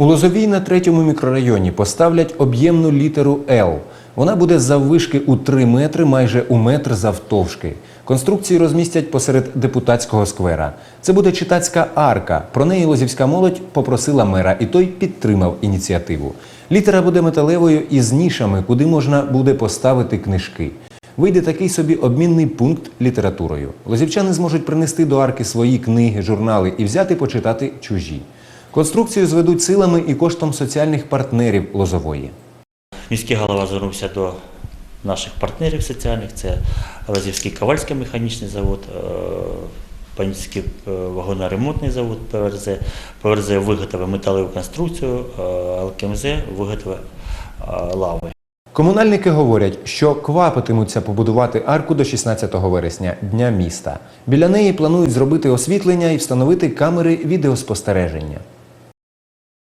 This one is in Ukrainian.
У Лозовій на третьому мікрорайоні поставлять об'ємну літеру Л. Вона буде заввишки у 3 метри, майже у метр завтовшки. Конструкції розмістять посеред депутатського сквера. Це буде читацька арка. Про неї лозівська молодь попросила мера, і той підтримав ініціативу. Літера буде металевою із нішами, куди можна буде поставити книжки. Вийде такий собі обмінний пункт літературою. Лозівчани зможуть принести до арки свої книги, журнали і взяти почитати чужі. Конструкцію зведуть силами і коштом соціальних партнерів Лозової. Міський голова звернувся до наших партнерів соціальних, це Лазівський Ковальський механічний завод, е, Панівський е, вагоноремонтний завод ПВРЗ. ПВРЗ виготовив металеву конструкцію, е, ЛКМЗ виготовив лави. Комунальники говорять, що квапитимуться побудувати арку до 16 вересня, Дня міста. Біля неї планують зробити освітлення і встановити камери відеоспостереження.